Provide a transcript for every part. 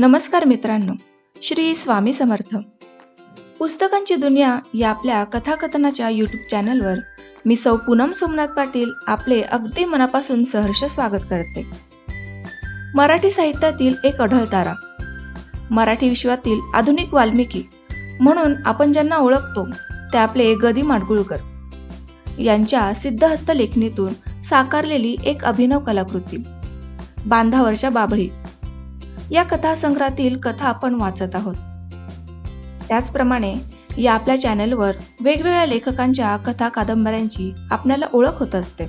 नमस्कार मित्रांनो श्री स्वामी समर्थ. पुस्तकांची दुनिया या आपल्या कथाकथनाच्या यूट्यूब चॅनलवर मी सौ पूनम सोमनाथ पाटील आपले अगदी मनापासून सहर्ष स्वागत करते. मराठी साहित्यातील एक अढळ तारा. मराठी विश्वातील आधुनिक वाल्मिकी म्हणून आपण ज्यांना ओळखतो ते आपले गदी माडगुळकर. यांच्या सिद्धहस्त लेखणीतून साकारलेली एक अभिनव कलाकृती. बांधावरच्या बाबळी या कथासंग्रहातील कथा आपण वाचत आहोत. त्याचप्रमाणे या आपल्या चॅनेलवर वेगवेगळ्या लेखकांच्या कथा कादंबऱ्यांची आपल्याला ओळख होत असते.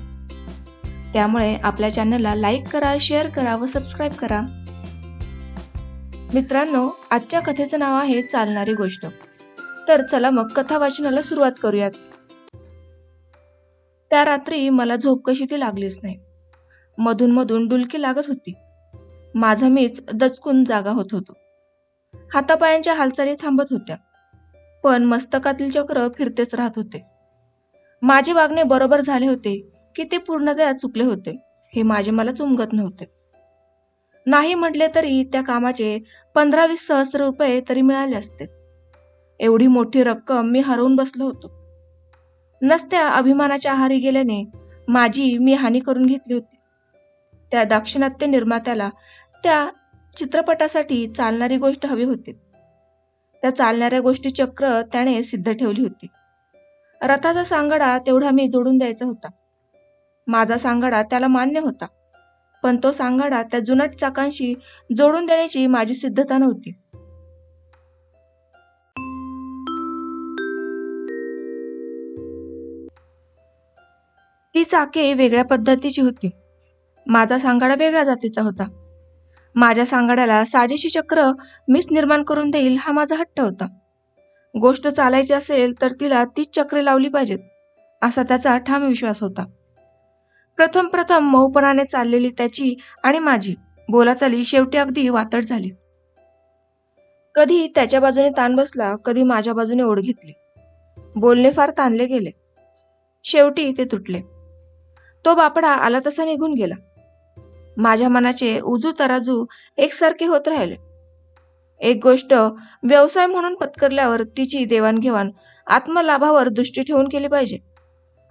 त्यामुळे आपल्या चॅनलला लाईक करा शेअर करा व सबस्क्राईब करा. मित्रांनो आजच्या कथेचं नाव आहे चालणारी गोष्ट. तर चला मग कथा वाचनाला सुरुवात करूयात. त्या रात्री मला झोप कशी ती लागलीच नाही. मधून मधून डुलकी लागत होती. माझा मीच दचकून जागा होत होतो. हातापायांच्या हालचाली थांबत होत्या. पण मस्तकातील चक्र फिरतेच राहत होते. माझे वागणे बरोबर झाले होते की ते पूर्णतया चुकले होते हे माझे मला उमगत नव्हते. नाही म्हटले तरी त्या कामाचे पंधरा वीस सहस्र रुपये तरी मिळाले असते. एवढी मोठी रक्कम मी हरवून बसलो होतो. नसत्या अभिमानाच्या आहारी गेल्याने माझी मी हानी करून घेतली होती. त्या दाक्षिणात्य निर्मात्याला त्या चित्रपटासाठी चालणारी गोष्ट हवी होती. त्या चालणाऱ्या गोष्टी चक्र त्याने सिद्ध ठेवली होती. रथाचा सांगाडा तेवढा मी जोडून द्यायचा होता. माझा सांगाडा त्याला मान्य होता पण तो सांगाडा त्या जुनाट चाकांशी जोडून देण्याची माझी सिद्धता नव्हती. ती चाके वेगळ्या पद्धतीची होती. माझा सांगाडा वेगळ्या जातीचा होता. माझ्या सांगाड्याला साजेशी चक्र मीच निर्माण करून देईल हा माझा हट्ट होता. गोष्ट चालायची असेल तर तिला तीच चक्रे लावली पाहिजेत असा त्याचा ठाम विश्वास होता. प्रथम प्रथम मऊपणाने चाललेली त्याची आणि माझी बोलाचाली शेवटी अगदी वातड झाली. कधी त्याच्या बाजूने ताण बसला कधी माझ्या बाजूने ओढ घेतली. बोलणे फार ताणले गेले. शेवटी ते तुटले. तो बापडा आला तसा निघून गेला. माझ्या मनाचे उजू तराजू एकसारखे होत राहिले. एक गोष्ट व्यवसाय म्हणून पत्करल्यावर तिची देवाणघेवाण आत्मलाभावर दृष्टी ठेवून केली पाहिजे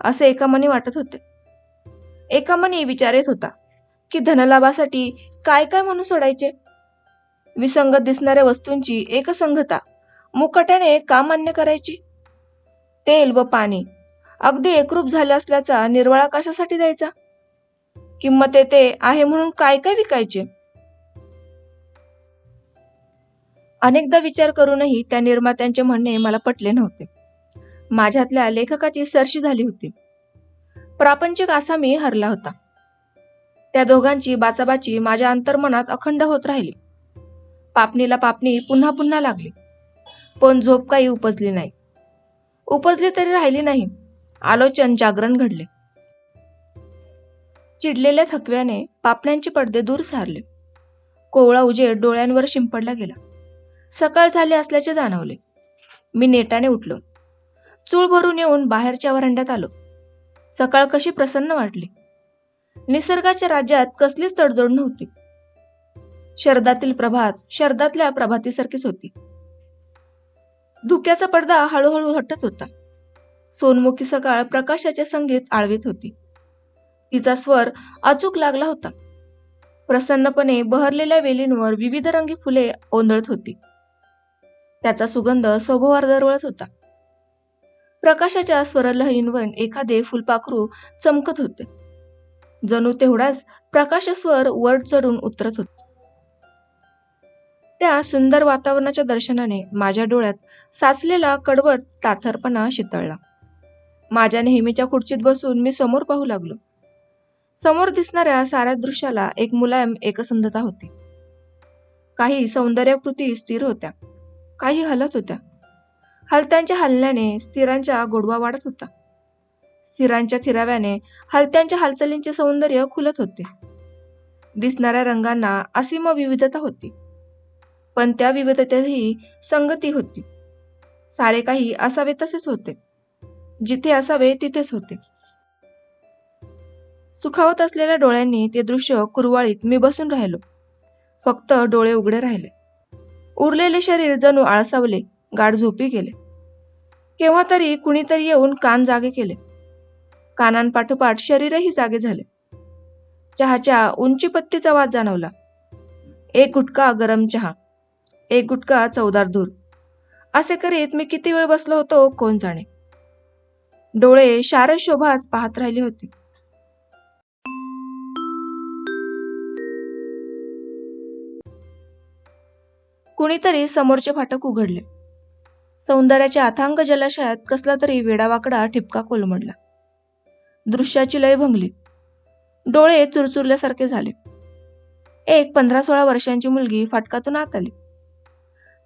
असे एका मनी वाटत होते. एका मनी विचार येत होता की धनलाभासाठी काय काय म्हणून सोडायचे? विसंगत दिसणाऱ्या वस्तूंची एकसंगता मुकट्याने का मान्य करायची? तेल व पाणी अगदी एकरूप झाले असल्याचा निर्वाळा कशासाठी द्यायचा? किंमत येते आहे म्हणून काय काय विकायचे? अनेकदा विचार करूनही त्या निर्मात्यांचे म्हणणे मला पटले नव्हते. माझ्यातल्या लेखकाची सरशी झाली होती. प्रापंचिक आसामी हरला होता. त्या दोघांची बाचाबाची माझ्या अंतर्मनात अखंड होत राहिली. पापणीला पापणी पुन्हा पुन्हा लागली. पण झोप काही उपजली नाही. उपजली तरी राहिली नाही. आलोचन जागरण घडले. चिडलेल्या थकव्याने पापण्यांचे पडदे दूर सारले. कोवळा उजेड डोळ्यांवर शिंपडला गेला. सकाळ झाली असल्याचे जाणवले. मी नेटाने उठलो. चूळ भरून येऊन बाहेरच्या वरांड्यात आलो. सकाळ कशी प्रसन्न वाटली. निसर्गाच्या राज्यात कसलीच तडजोड नव्हती. शरदातील प्रभात शरदातल्या प्रभातीसारखीच होती. धुक्याचा पडदा हळूहळू हटत होता. सोनमुखी सकाळ प्रकाशाचे संगीत आळवीत होती. तिचा स्वर अचूक लागला होता. प्रसन्नपणे बहरलेल्या वेलींवर विविध रंगी फुले ओंदळत होती. त्याचा सुगंध सभोवार दरवळत होता. प्रकाशाच्या स्वरलहरींवर एखादे फुलपाखरू चमकत होते. जणू तेवढाच प्रकाशस्वर वर चढून उतरत होते. त्या सुंदर वातावरणाच्या दर्शनाने माझ्या डोळ्यात साचलेला कडवट ताठरपणा शितळला. माझ्या नेहमीच्या खुर्चीत बसून मी समोर पाहू लागलो. समोर दिसणाऱ्या साऱ्या दृश्याला एक मुलायम एकसंधता होती. काही सौंदर्यकृती स्थिर होत्या. काही हलत होत्या. हलत्यांच्या हलण्याने स्थिरांच्या गोडवा वाढत होता. स्थिरांच्या थिराव्याने हलत्यांच्या हालचालींचे सौंदर्य खुलत होते. दिसणाऱ्या रंगांना असीम विविधता होती. पण त्या विविधतेतही संगती होती. सारे काही असावे तसेच होते. जिथे असावे तिथेच होते. सुखावत असलेल्या डोळ्यांनी ते दृश्य कुरवाळीत मी बसून राहिलो. फक्त डोळे उघडे राहिले. उरलेले शरीर जणू आळसावले गाढ झोपी गेले. केव्हा तरी कुणीतरी येऊन कान जागे केले. कानांपाठोपाठ शरीरही जागे झाले. चहाच्या उंची पत्तीचा वाद जाणवला. एक गुटका गरम चहा एक गुटका चवदार धूर. असे करीत मी किती वेळ बसलो होतो कोण जाणे. डोळे शारद शोभाच पाहत राहिले होते. कुणीतरी समोरचे फाटक उघडले. सौंदर्याच्या अथांग जलाशयात कसला तरी वेडावाकडा ठिपका कोलमडला. दृश्याची लय भंगली. डोळे चुरचुरल्यासारखे झाले. एक पंधरा सोळा वर्षांची मुलगी फाटकातून आत आली.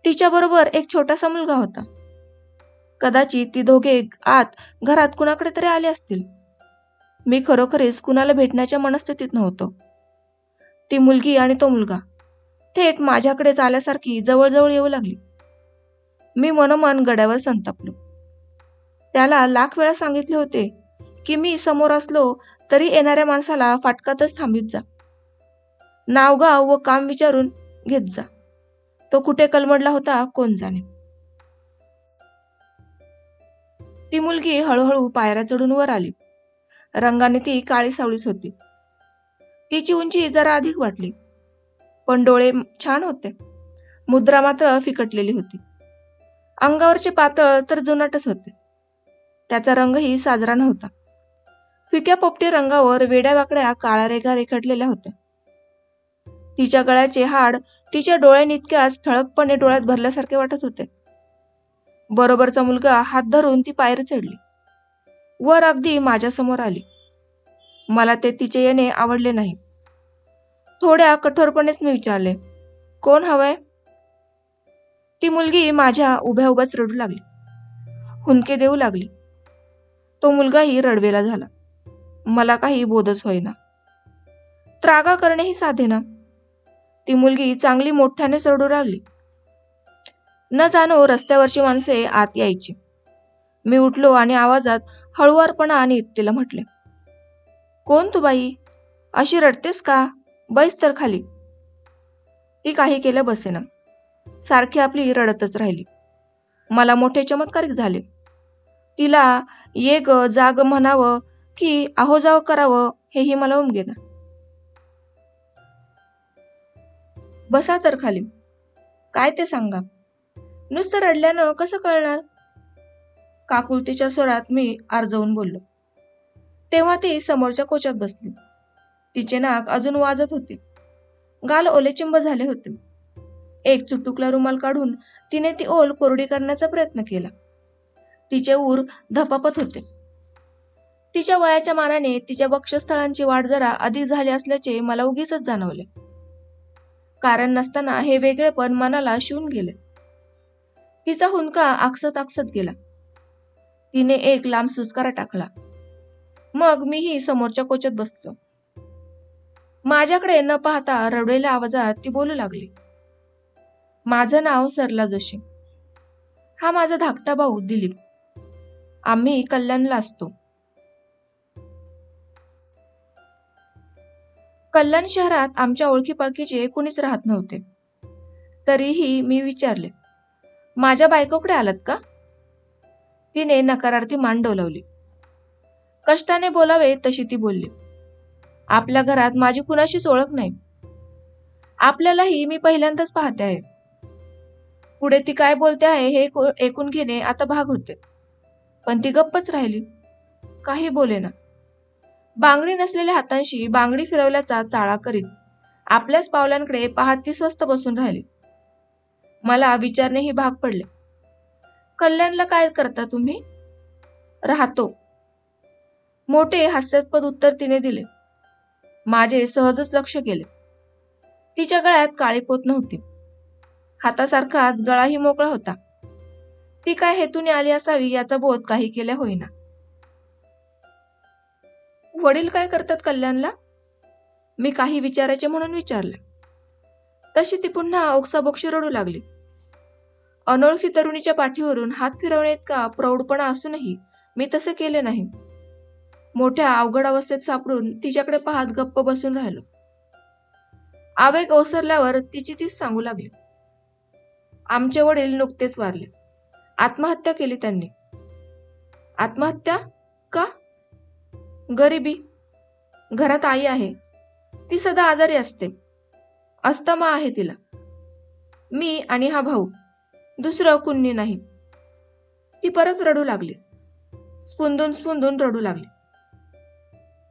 तिच्याबरोबर एक छोटासा मुलगा होता. कदाचित ती दोघे आत घरात कुणाकडे तरी आले असतील. मी खरोखरीच कुणाला भेटण्याच्या मनस्थितीत नव्हतो. ती मुलगी आणि तो मुलगा. थेट माझ्याकडेच आल्यासारखी जवळजवळ येऊ लागली. मी मनोमन गड्यावर संतापलो. त्याला लाख वेळा सांगितले होते की मी समोर असलो तरी येणाऱ्या माणसाला फाटकातच थांबीत जा. नावगाव व काम विचारून घेत जा. तो कुठे कलमडला होता कोण जाणे. ती मुलगी हळूहळू पायऱ्या चढून वर आली. रंगाने ती काळी सावळीच होती. तिची उंची जरा अधिक वाटली. पण डोळे छान होते. मुद्रा मात्र फिकटलेली होती. अंगावरचे पातळ तर जुनाटच होते. त्याचा रंगही साजरा नव्हता. फिक्या पोपटी रंगावर वेड्या वाकड्या काळ्या रेघा रेखटलेल्या होत्या. तिच्या गळ्याचे हाड तिच्या डोळ्यानितक्याच ठळकपणे डोळ्यात भरल्यासारखे वाटत होते. बरोबरचा मुलगा हात धरून ती पायर चढली. वर अगदी माझ्यासमोर आली. मला ते तिचे येणे आवडले नाही. थोड्या कठोरपणेच मी विचारले. कोण हवंय? ती मुलगी माझ्या उभ्या उभ्याच रडू लागली. हुंदके देऊ लागली. तो मुलगाही रडवेला झाला. मला काही बोधच होईना. त्रागा करणेही साधे ना. ती मुलगी चांगली मोठ्यानेच रडू लागली. न जाणो रस्त्यावरची माणसे आत यायची. मी उठलो आणि आवाजात हळुवारपणा आणि तिला म्हटले कोण तू बाई? अशी रडतेस का? बैस तर खाली. ती काही केलं बसेना. सारखी आपली रडतच राहिली. मला मोठे चमत्कारिक झाले. तिला ये ग जाग म्हणावं की आहो जाव करावं हेही मला उमगेना. बसा तर खाली. काय ते सांगा? नुसतं रडल्यानं कसं कळणार? काकुळतीच्या स्वरात मी आर्जवून बोललो. तेव्हा ती समोरच्या कोच्यात बसली. तिचे नाक अजून वाजत होते. गाल ओलेचिंब झाले होते. एक चुटुकला रुमाल काढून तिने ती ओल कोरडी करण्याचा प्रयत्न केला. तिचे ऊर धपापत होते. तिच्या वयाच्या मानाने तिच्या वक्षस्थळांची वाढ जरा अधिक झाली असल्याचे मला उगीच जाणवले. कारण नसताना हे वेगळेपण मनाला शिवून गेले. तिचा हुंदका आकसत आकसत गेला. तिने एक लांब सुस्कारा टाकला. मग मीही समोरच्या कोचत बसलो. माझ्याकडे न पाहता रडलेल्या आवाजात ती बोलू लागली. माझं नाव सरला जोशी. हा माझा धाकटा भाऊ दिलीप. आम्ही कल्याणला असतो. कल्याण शहरात आमच्या ओळखीपाळखीचे कुणीच राहत नव्हते. तरीही मी विचारले माझ्या बायकोकडे आलात का? तिने नकारार्थी मान डोलावली. कष्टाने बोलावे तशी ती बोलली. आपल्या घरात माझी कुणाशीच ओळख नाही. आपल्यालाही मी पहिल्यांदाच पाहते आहे. पुढे ती काय बोलते आहे हे ऐकून घेणे आता भाग होते. पण ती गप्पच राहिली. काही बोलेना बांगडी नसलेल्या हातांशी बांगडी फिरवल्याचा चाळा करीत आपल्याच पावलांकडे पाहत ती स्वस्त बसून राहिली. मला विचारणेही भाग पडले. कल्याणला काय करता तुम्ही? राहतो. मोठे हास्यास्पद उत्तर तिने दिले. माझे सहजच लक्ष गेले. तिच्या गळ्यात काळी पोत नव्हती. हातासारखाच गळाही मोकळा होता. ती काय हेतूने आली असावी याचा बोध काही केल्या होईना. वडील काय करतात कल्याणला? मी काही विचारायचे म्हणून विचारले. तशी ती पुन्हा ओक्साबोक्षी रडू लागली. अनोळखी तरुणीच्या पाठीवरून हात फिरवणे का प्रौढपणा असूनही मी तसे केले नाही. मोठ्या अवघड अवस्थेत सापडून तिच्याकडे पाहत गप्प बसून राहिलो. आवेग ओसरल्यावर तिची तीच सांगू लागली. आमचे वडील नुकतेच वारले. आत्महत्या केली त्यांनी. आत्महत्या? का? गरिबी? घरात आई आहे. ती सदा आजारी असते. अस्तमा आहे तिला. मी आणि हा भाऊ. दुसरं कुणी नाही. ती परत रडू लागली. स्पुंदून स्पुंदून रडू लागली.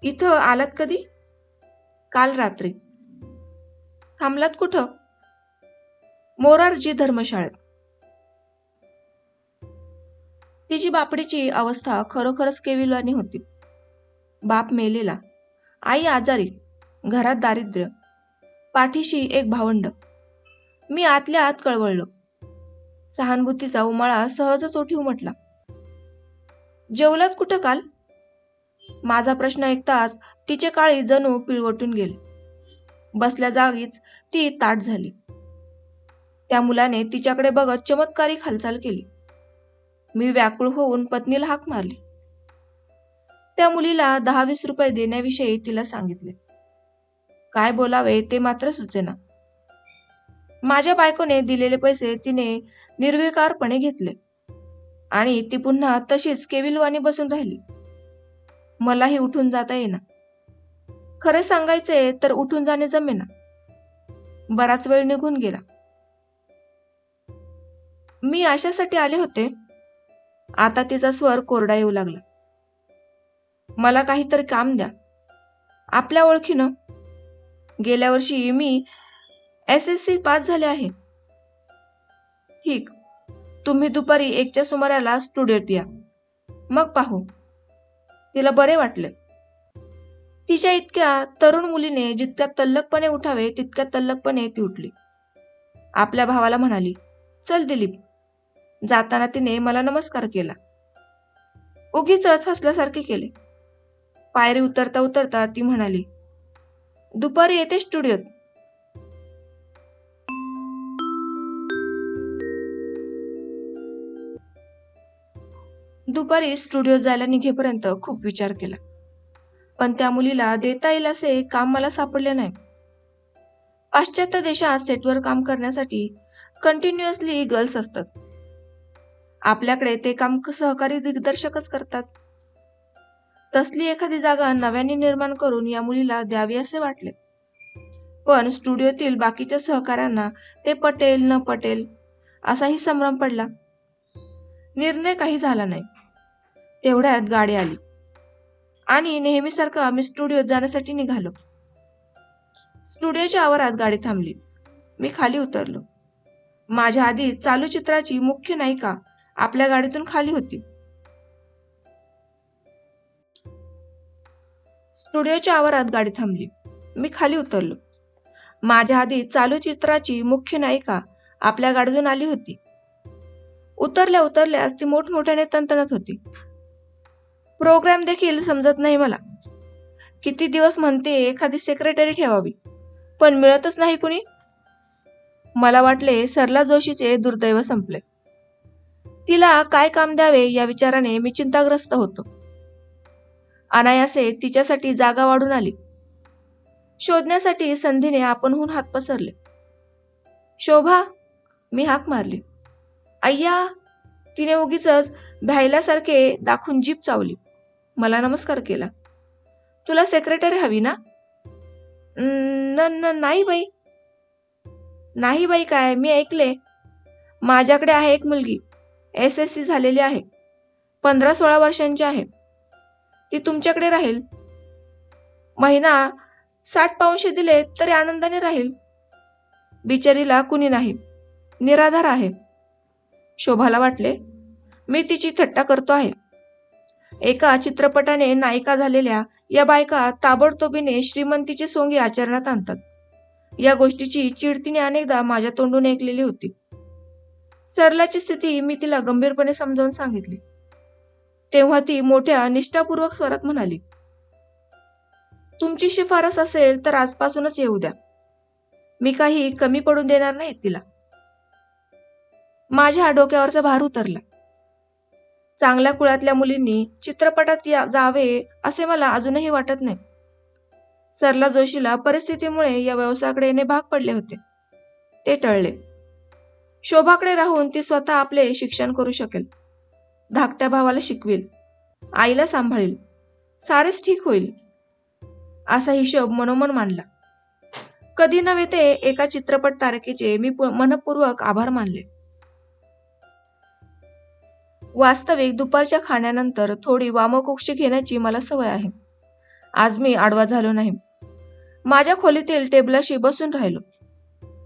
इथं आलात कधी? काल रात्री. थांबलात कुठं? मोरारजी धर्मशाळेत. तिची बापडीची अवस्था खरोखरच केविलवानी होती. बाप मेलेला. आई आजारी. घरात दारिद्र्य. पाठीशी एक भावंड. मी आतल्या आत कळवळलो. सहानुभूतीचा उमाळा सहजच ओठी उमटला. जेवलात कुठं काल? माझा प्रश्न ऐकताच तिचे काळी जणू पिळवटून गेले. बसल्या जागीच ती ताट झाली. त्या मुलाने तिच्याकडे बघत चमत्कारी हालचाल केली. मी व्याकुळ होऊन पत्नीला हाक मारली. त्या मुलीला दहा वीस रुपये देण्याविषयी तिला सांगितले. काय बोलावे ते मात्र सुचेना. माझ्या बायकोने दिलेले पैसे तिने निर्विकारपणे घेतले. आणि ती पुन्हा तशीच केविलवाणी बसून राहिली. मलाही उठून जाता येईना. खरं सांगायचे तर उठून जाणे जमेना. बराच वेळ निघून गेला. मी अशासाठी आले होते. आता तिचा स्वर कोरडा येऊ लागला. मला काहीतरी काम द्या. आपल्या ओळखीनं. गेल्या वर्षी मी एस एस सी पास झाले आहे. ठीक. तुम्ही दुपारी एकच्या सुमाराला स्टुडिओत या. मग पाहू. तिला बरे वाटले. तिच्या इतक्या तरुण मुलीने जितक्या तल्लकपणे उठावे तितक्या तल्लकपणे ती उठली. आपल्या भावाला म्हणाली चल दिलीप. जाताना तिने मला नमस्कार केला. उगीच हसल्यासारखे केले. पायरी उतरता उतरता ती म्हणाली दुपारी येते स्टुडिओत. दुपारी स्टुडिओ जायला निघेपर्यंत खूप विचार केला. पण त्या मुलीला देता येईल असे काम मला सापडले नाही. पाश्चात्य देशात सेटवर काम करण्यासाठी कंटिन्युअसली गर्ल्स असतात. आपल्याकडे ते काम सहकारी दिग्दर्शकच करतात. तसली एखादी जागा नव्याने निर्माण करून या मुलीला द्यावी असे वाटले. पण स्टुडिओतील बाकीच्या सहकाऱ्यांना ते पटेल न पटेल असाही संभ्रम पडला. निर्णय काही झाला नाही. तेवढ्यात गाडी आली. आणि नेहमीसारखं आम्ही स्टुडिओत जाण्यासाठी निघालो. स्टुडिओच्या आवारात गाडी थांबली. मी खाली उतरलो. माझ्या आधी चालू चित्राची मुख्य नायिका आपल्या गाडीतून खाली होती. स्टुडिओच्या आवारात गाडी थांबली. मी खाली उतरलो. माझ्या आधी चालू चित्राची मुख्य नायिका आपल्या गाडीतून आली होती. उतरल्या उतरल्यास ती मोठमोठ्याने तणतणत होती. प्रोग्राम देखील समजत नाही मला. किती दिवस म्हणते एखादी सेक्रेटरी ठेवावी. पण मिळतच नाही कुणी. मला वाटले सरला जोशीचे दुर्दैव संपले. तिला काय काम द्यावे या विचाराने मी चिंताग्रस्त होतो. अनायासे तिच्यासाठी जागा वाढून आली. शोधण्यासाठी संधीने आपणहून हात पसरले. शोभा मी हाक मारली. अय्या तिने उगीच भ्यायल्यासारखे दाखवून जीप चावली. मला नमस्कार केला. तुला सेक्रेटरी हवी ना? न न- नाही बाई. नाही बाई काय मी ऐकले. माझ्याकडे आहे एक मुलगी. एस एस सी झालेली आहे. पंधरा सोळा वर्षांची आहे. ती तुमच्याकडे राहील. महिना साठ पाऊनशे दिले तरी आनंदाने राहील. बिचारीला कुणी नाही. निराधार आहे. शोभाला वाटले. मी तिची थट्टा करतो आहे. एका चित्रपटाने नायिका झालेल्या या बायका ताबडतोबीने श्रीमंतीची सोंगी आचरणात आणतात. या गोष्टीची चिडतीने अनेकदा माझ्या तोंडून ऐकलेली होती. सरलाची स्थिती मी तिला गंभीरपणे समजावून सांगितली. तेव्हा ती मोठ्या निष्ठापूर्वक स्वरात म्हणाली तुमची शिफारस असेल तर आजपासूनच येऊ द्या. मी काही कमी पडून देणार नाही तिला. माझ्या डोक्यावरचा भार उतरला. चांगल्या कुळातल्या मुलींनी चित्रपटात या जावे असे मला अजूनही वाटत नाही. सरला जोशीला परिस्थितीमुळे या व्यवसायाकडे येणे भाग पडले होते. ते टळले. शोभाकडे राहून ती स्वतः आपले शिक्षण करू शकेल. धाकट्या भावाला शिकवेल. आईला सांभाळेल. सारेच ठीक होईल. असा हिशोब मनोमन मानला. कधी नव्हे ते एका चित्रपट तारखेचे मी पु- मनपूर्वक आभार मानले. वास्तविक दुपारच्या खाण्यानंतर थोडी वामकुक्षी घेण्याची मला सवय आहे. आज मी आडवा झालो नाही. माझ्या खोलीतील टेबलाशी बसून राहिलो.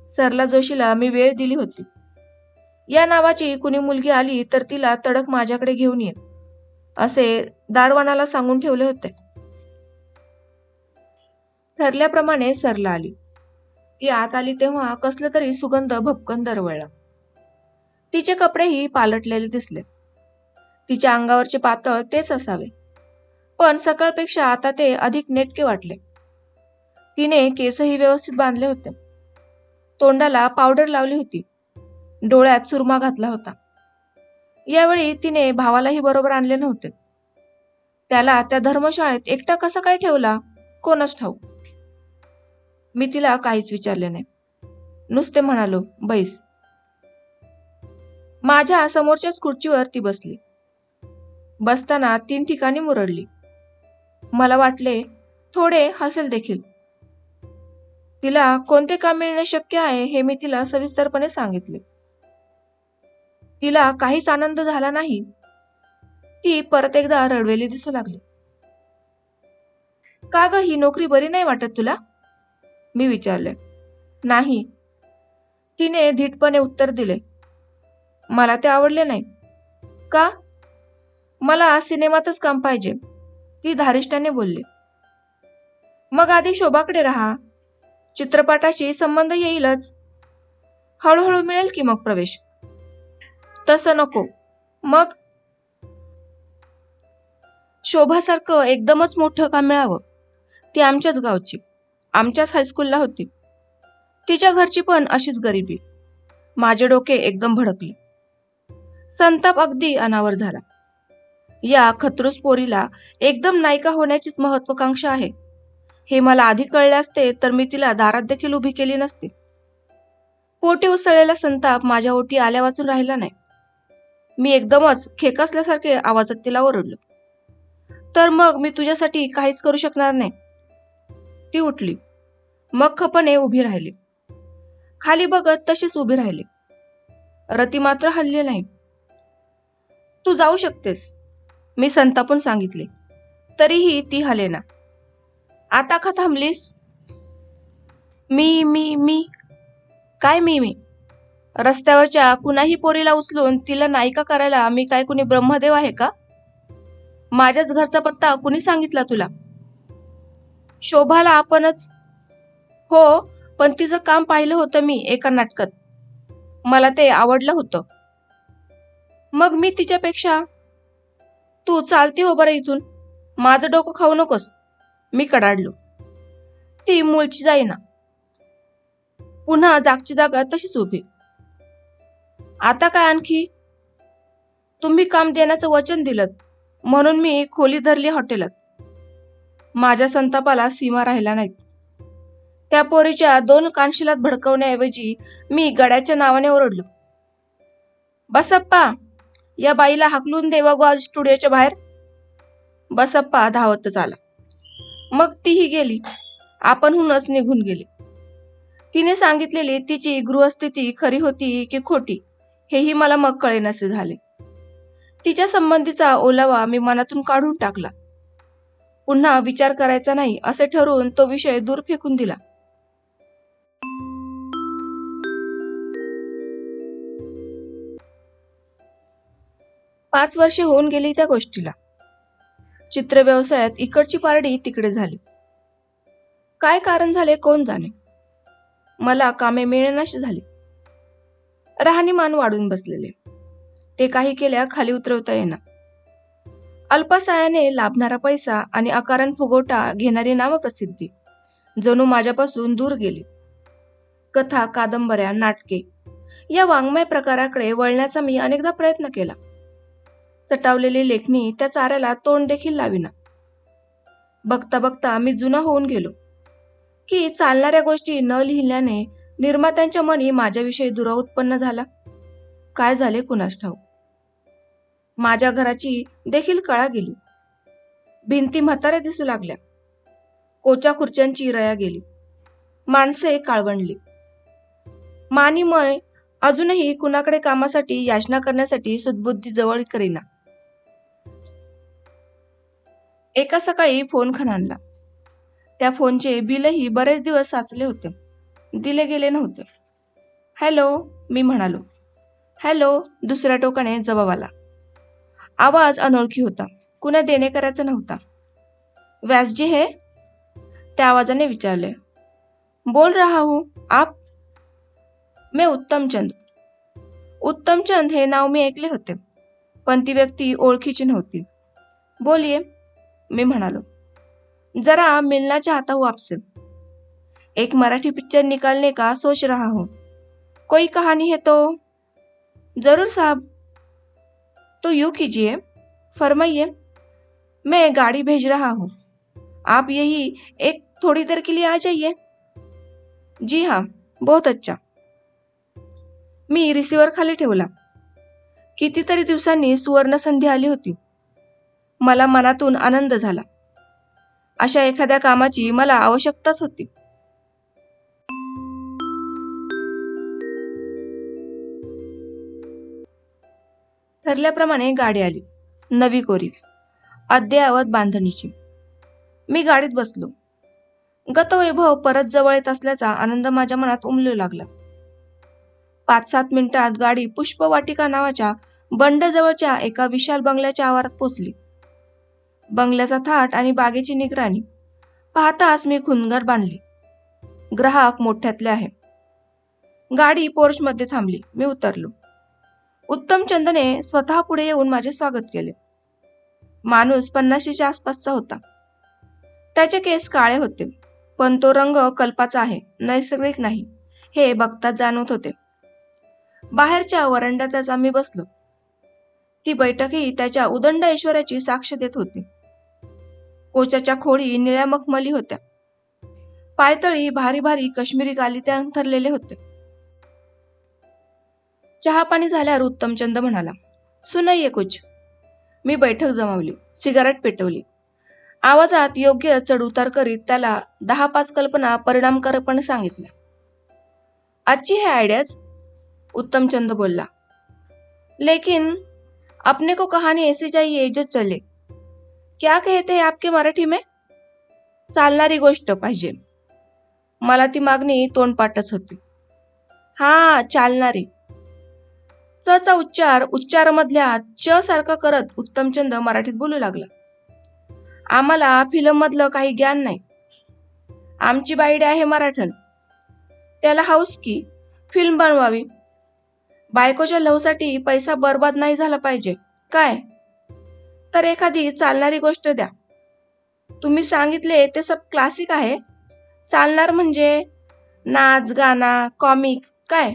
सरला जोशीला मी वेळ दिली होती. या नावाची कुणी मुलगी आली तर तिला तडक माझ्याकडे घेऊन ये असे दारवानाला सांगून ठेवले होते. ठरल्याप्रमाणे सरला आली. ती आत आली तेव्हा कसलं तरी सुगंध भपकन दरवळला. तिचे कपडेही पालटलेले दिसले. तिच्या अंगावरचे पातळ तेच असावे. पण सकाळपेक्षा आता ते अधिक नेटके वाटले. तिने केसही व्यवस्थित बांधले होते. तोंडाला पावडर लावली होती. डोळ्यात सुरमा घातला होता. यावेळी तिने भावालाही बरोबर आणले नव्हते. त्याला त्या धर्मशाळेत एकटा कसा काय ठेवला? कोणच ठाऊक. मी तिला काहीच विचारले नाही. नुसते म्हणालो बैस. माझ्या समोरच्याच खुर्चीवर ती बसली. बसताना तीन ठिकाणी मुरडली. मला वाटले थोडे हसेल देखील. तिला कोणते काम मिळणे शक्य आहे हे मी तिला सविस्तरपणे सांगितले. तिला काहीच आनंद झाला नाही. ती परत एकदा रडवेली दिसू लागली. का ग ही नोकरी बरी नाही वाटत तुला? मी विचारले. नाही. तिने धीटपणे उत्तर दिले. मला ते आवडले नाही. का? मला सिनेमातच काम पाहिजे. ती धारिष्ठाने बोलली. मग आधी शोभाकडे राहा. चित्रपटाशी संबंध येईलच. हळूहळू मिळेल की मग प्रवेश? तसं नको. मग? शोभासारखं एकदमच मोठं काम मिळावं? ती आमच्याच गावची. आमच्याच हायस्कूलला होती. तिच्या घरची पण अशीच गरिबी. माझे डोके एकदम भडकले. संताप अगदी अनावर झाला. या खत्रूस पोरीला एकदम नायिका होण्याचीच महत्वाकांक्षा आहे. हे मला आधी कळले असते तर मी तिला दारात देखील उभी केली नसती. पोटी उसळलेला संताप माझ्या ओटी आल्या वाचून राहिला नाही. मी एकदमच खेकसल्यासारखे आवाजात तिला ओरडलो. तर मग मी तुझ्यासाठी काहीच करू शकणार नाही. ती उठली. मग खपने उभी राहिली. खाली बघत तशीच उभी राहिली. रती मात्र हल्ली नाही. तू जाऊ शकतेस. मी संतापून सांगितले. तरीही ती हलेना. आता का थांबलीस? मी मी मी. काय मी मी? रस्त्यावरच्या कुणाही पोरीला उचलून तिला नायिका करायला मी काय कुणी ब्रह्मदेव आहे का? माझ्याच घरचा पत्ता कुणी सांगितला तुला? शोभाला आपणच. हो पण तिचं काम पाहिलं होतं मी एका नाटकात. मला ते आवडलं होतं. मग मी तिच्यापेक्षा तू चालती हो बरं इथून. माझं डोकं खाऊ नकोस. मी कडाडलो. ती मूळची जाईना. पुन्हा जागची जागा तशीच उभी. आता काय आणखी? तुम्ही काम देण्याचं वचन दिलं म्हणून मी खोली धरली हॉटेलात. माझ्या संतापाला सीमा राहिला नाहीत. त्या पोरीच्या दोन कानशिलात भडकवण्याऐवजी मी गड्याच्या नावाने ओरडलो. बसप्पा! या बाईला हाकलून देवा गो आज स्टुडिओच्या बाहेर. बसप्पा धावतच आला मग तीही गेली. आपणहूनच निघून गेली. तिने सांगितलेली तिची गृहस्थिती खरी होती की खोटी हेही मला मग कळेनासे झाले. तिच्या संबंधीचा ओलावा मी मनातून काढून टाकला. पुन्हा विचार करायचा नाही असे ठरवून तो विषय दूर फेकून दिला. पाच वर्षे होऊन गेली त्या गोष्टीला. चित्र व्यवसायात इकडची पारडी तिकडे झाली. काय कारण झाले कोण जाणे? मला कामे मिळेनाशी झाली. राहणीमान वाढून बसलेले. ते काही केल्या खाली उतरवता येणार अल्पसायाने लाभणारा पैसा आणि अकारण फुगवटा घेणारी नामप्रसिद्धी जणू माझ्यापासून दूर गेली. कथा कादंबऱ्या नाटके या वाङ्मय प्रकाराकडे वळण्याचा मी अनेकदा प्रयत्न केला. चटावलेली लेखणी त्या चाऱ्याला तोंड देखील लाविना. बघता बघता मी जुना होऊन गेलो. की चालणाऱ्या गोष्टी न लिहिल्याने निर्मात्यांच्या मनी माझ्याविषयी दुरा उत्पन्न झाला. काय झाले कुणास ठाऊक? माझ्या घराची देखील कळा गेली. भिंती म्हाताऱ्या दिसू लागल्या. कोच्या खुर्च्यांची रया गेली. माणसे काळवणली मानिमय अजूनही कुणाकडे कामासाठी याचना करण्यासाठी सद्बुद्धी जवळ करीना. एका सकाळी फोन खणानला त्या फोनचे बिलही बरेच दिवस साचले होते. दिले गेले नव्हते. हॅलो मी म्हणालो. हॅलो दुसऱ्या टोकाने जबाब आला. आवाज अनोळखी होता. कुणा देणे करायचा नव्हता. व्यासजी हे? त्या आवाजाने विचारले. बोल रहा हूं आप. मैं उत्तमचंद. उत्तमचंद हे नाव मी ऐकले होते पण ती व्यक्ती ओळखीची नव्हती. बोलिये मी म्हणालो. जरा मिलना चाहता हूँ आपसे एक मराठी पिक्चर निकालने का? सोच रहा हूँ. कोई कहानी है तो? जरूर साहब. तो यू कीजिए. फरमाइए. मैं गाड़ी भेज रहा हूँ. आप यही एक थोड़ी देर के लिए आ जाइए. जी हाँ बहुत अच्छा. मी रिसिव्हर खाली ठेवला. कितीतरी दिवसांनी सुवर्ण संधी आली होती. मला मनातून आनंद झाला. अशा एखाद्या कामाची मला आवश्यकताच होती. ठरल्याप्रमाणे गाडी आली. नवी कोरी अद्ययावत बांधणीची. मी गाडीत बसलो. गतवैभव परत जवळ येत असल्याचा आनंद माझ्या मनात उमलू लागला. पाच सात मिनिटात गाडी पुष्पवाटिका नावाच्या बंडजवळच्या एका विशाल बंगल्याच्या आवारात पोचली. बंगल्याचा थाट आणि बागेची निगराणी. पाहताच मी खुनगर बांधली. ग्राहक मोठ्यातले आहे. गाडी पोर्चमध्ये थांबली. मी उतरलो. उत्तम चंदने स्वतः पुढे येऊन माझे स्वागत केले. माणूस पन्नाशीच्या आसपासचा होता. त्याचे केस काळे होते पण तो रंग कल्पाचा आहे नैसर्गिक नाही हे बघताच जाणवत होते. बाहेरच्या वरंड्यातच आम्ही बसलो. ती बैठकही त्याच्या उदंड ऐश्वर्याची साक्ष देत होती. कोचाच्या खोळी निळ्या मखमली होत्या. पायतळी भारी भारी काश्मीरी गालिते अंथरलेले होते. चहा पाणी झाल्यावर उत्तमचंद म्हणाला सुनाइये कुछ. मी बैठक जमावली सिगारेट पेटवली. आवाजात योग्य चढ उतार करीत त्याला दहा पाच कल्पना परिणामकारकपणे सांगितल्या. आजची हे आयडियाज उत्तमचंद बोलला लेकिन अपने को कहानी ऐसी चाहिए जो चले. क्या कहते हैं आपके मराठी में? चालणारी गोष्ट पाहिजे. मला ती मागणी तोंडपाठच होती. हा चालणारी. च चा उच्चार उच्चार मधल्या च सारखा करत उत्तमचंद मराठीत बोलू लागला. आम्हाला फिल्म मधलं काही ज्ञान नाही. आमची बाईडे आहे मराठन. त्याला हाऊस की फिल्म बनवावी. बायकोच्या लवसाठी पैसा बर्बाद नाही झाला पाहिजे. काय? तर एखादी चालणारी गोष्ट द्या. तुम्ही सांगितले ते सब क्लासिक आहे. चालणार म्हणजे नाच गाणा कॉमिक काय?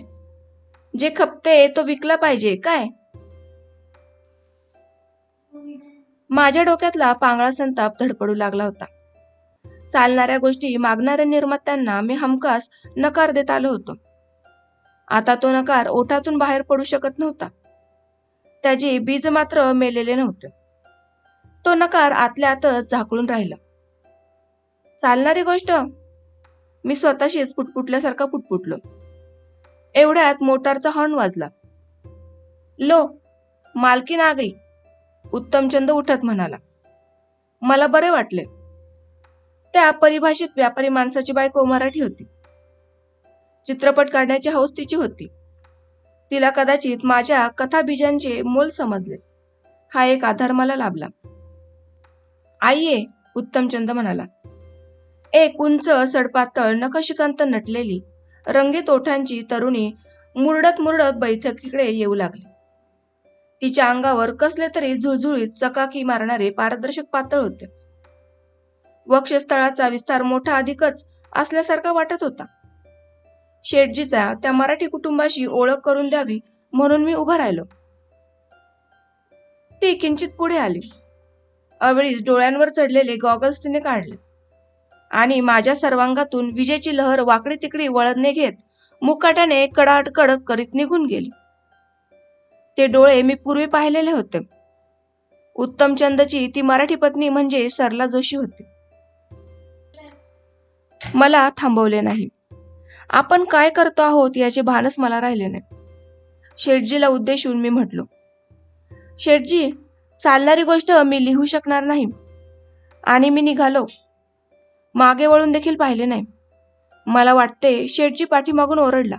जे खपते तो विकला पाहिजे काय? माझ्या डोक्यातला पांगळा संताप धडपडू लागला होता. चालणाऱ्या गोष्टी मागणाऱ्या निर्मात्यांना मी हमखास नकार देत आलो होतो. आता तो नकार ओठातून बाहेर पडू शकत नव्हता. त्याचे बीज मात्र मेलेले नव्हते. तो नकार आतल्या आतच झाकळून राहिला. चालणारी गोष्ट मी स्वतःशीच पुटपुटल्यासारखा पुटपुटलो. एवढ्यात मोटारचा हॉर्न वाजला. लो मालकी ना गई उत्तमचंद उठत म्हणाला. मला बरे वाटले. त्या परिभाषित व्यापारी माणसाची बायको मराठी होती. चित्रपट काढण्याची हौस तिची होती. तिला कदाचित माझ्या कथाबीजांचे मोल समजले. हा एक आधार मला लाभला. आईये उत्तमचंद म्हणाला. एक उंच सडपातळ नखशिकांत नटलेली रंगीत ओठांची तरुणी मुरडत मुरडत बैठकीकडे येऊ लागली. तिच्या अंगावर कसले तरी झुळझुळीत चकाकी मारणारे पारदर्शक पातळ होते. वक्षस्थळाचा विस्तार मोठा अधिकच असल्यासारखा वाटत होता. शेठजीचा त्या मराठी कुटुंबाशी ओळख करून द्यावी म्हणून मी उभा राहिलो. ती किंचित पुढे आली. अवेळीच डोळ्यांवर चढलेले गॉगल्स तिने काढले. आणि माझ्या सर्वांगातून विजेची लहर वाकडी तिकडी वळदने घेत मुकाट्याने कडाट कडक करीत निघून गेली. ते डोळे मी पूर्वी पाहिलेले होते. उत्तमचंदची ती मराठी पत्नी म्हणजे सरला जोशी होती. मला थांबवले नाही. आपण काय करतो आहोत याचे भानच मला राहिले नाही. शेठजीला उद्देशून मी म्हटलो शेठजी चालणारी गोष्ट मी लिहू शकणार नाही. आणि मी निघालो. मागे वळून देखील पाहिले नाही. मला वाटते शेठजी पाठीमागून ओरडला.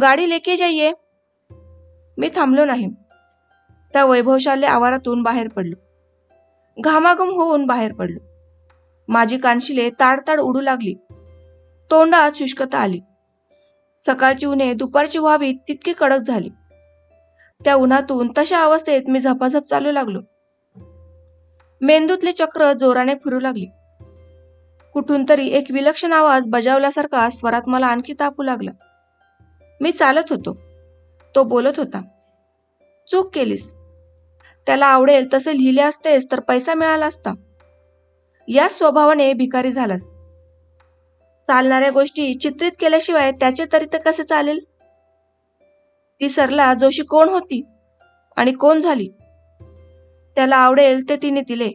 गाडी लेके जाईये. मी थांबलो नाही. त्या वैभवशाली आवारातून बाहेर पडलो. घामाघम होऊन बाहेर पडलो. माझी कानशिले ताडताड उडू लागली. तोंडात शुष्कता आली. सकाळची उन्हे दुपारची व्हावी तितकी कडक झाली. त्या उन्हातून तशा अवस्थेत मी झपाझप चालू लागलो. मेंदूतले चक्र जोराने फिरू लागली. कुठून तरी एक विलक्षण आवाज बजावल्यासारखा स्वरात मला आणखी तापू लागला. मी चालत होतो. तो बोलत होता चूक केलीस. त्याला आवडेल तसे लिहिले असतेस तर पैसा मिळाला असता. या स्वभावाने भिकारी झालास. चालणाऱ्या गोष्टी चित्रित केल्याशिवाय त्याचे तरी तर कसे चालेल? ती सरला जोशी कोण होती आणि कोण झाली? त्याला आवडेल ते तिने दिले.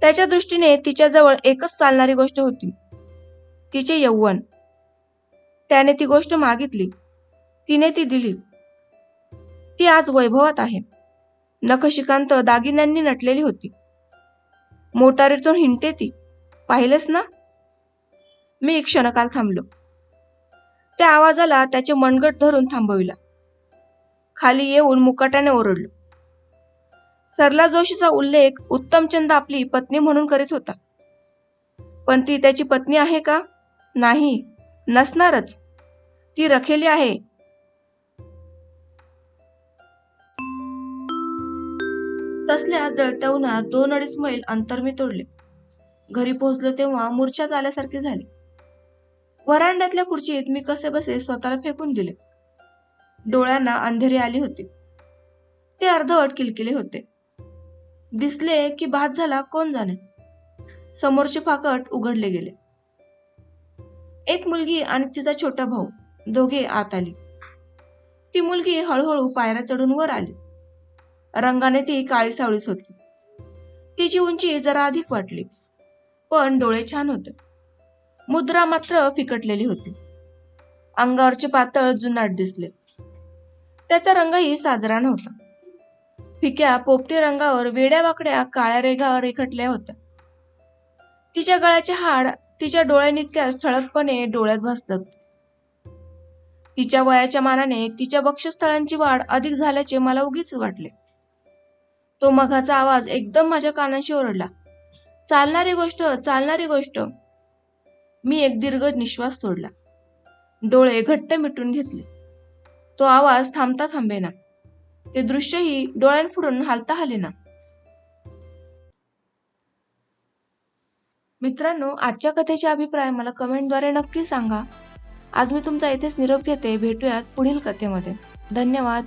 त्याच्या दृष्टीने तिच्याजवळ एकच चालणारी गोष्ट होती. तिचे यौवन. त्याने ती गोष्ट मागितली. तिने ती दिली. ती आज वैभवात आहे. नखशिकांत दागिन्यांनी नटलेली होती. मोटारीतून हिंडते ती. पाहिलेस ना? मी क्षणकाल थांबलो. त्या आवाजाला त्याचे मनगट धरून थांबविला. खाली येऊन मुकाट्याने ओरडलो. सरला जोशीचा उल्लेख उत्तमचंद आपली पत्नी म्हणून करीत होता. पण ती त्याची पत्नी आहे का? नाही नसणारच. ती रखेली आहे. तसल्या जळत्या उन्हात दोन अडीच मैल अंतर मी तोडले. घरी पोहोचलो तेव्हा मूर्छा आल्यासारखी झाली. वरांड्यातल्या खुर्चीत मी कसे बसे स्वतःला फेकून दिले. डोळ्यांना अंधेरी आली होती. ते अर्धवट किलकिले होते. दिसले की भात झाला कोण जाणे. समोरचे फाकट उघडले गेले. एक मुलगी आणि तिचा छोटा भाऊ दोघे आत आली. ती मुलगी हळूहळू पायऱ्या चढून वर आली. रंगाने ती काळी सावळीच होती. तिची उंची जरा अधिक वाटली पण डोळे छान होते. मुद्रा मात्र फिकटलेली होती. अंगावरचे पातळ जुनाट दिसले. त्याचा रंगही साजरा नव्हता. फिक्या पोपटी रंगावर वेड्या वाकड्या काळ्या रेघा रेखटल्या होत्या. तिच्या गळ्याचे हाड तिच्या डोळ्यानितक्याच ठळकपणे डोळ्यात भासतात. तिच्या वयाच्या मानाने तिच्या बक्षस्थळांची वाढ अधिक झाल्याचे मला उगीच वाटले. तो मघाचा आवाज एकदम माझ्या कानाशी ओरडला. चालणारी गोष्ट चालणारी गोष्ट. मी एक दीर्घ निश्वास सोडला. डोळे घट्ट मिटून घेतले. तो आवाज थांबता थांबेना. ते दृश्यही डोळ्यांपुढून हालता हालेना. मित्रांनो आजच्या कथेचे अभिप्राय मला कमेंटद्वारे नक्की सांगा. आज मी तुमचा इथेच निरोप घेते. भेटूयात पुढील कथेमध्ये. धन्यवाद.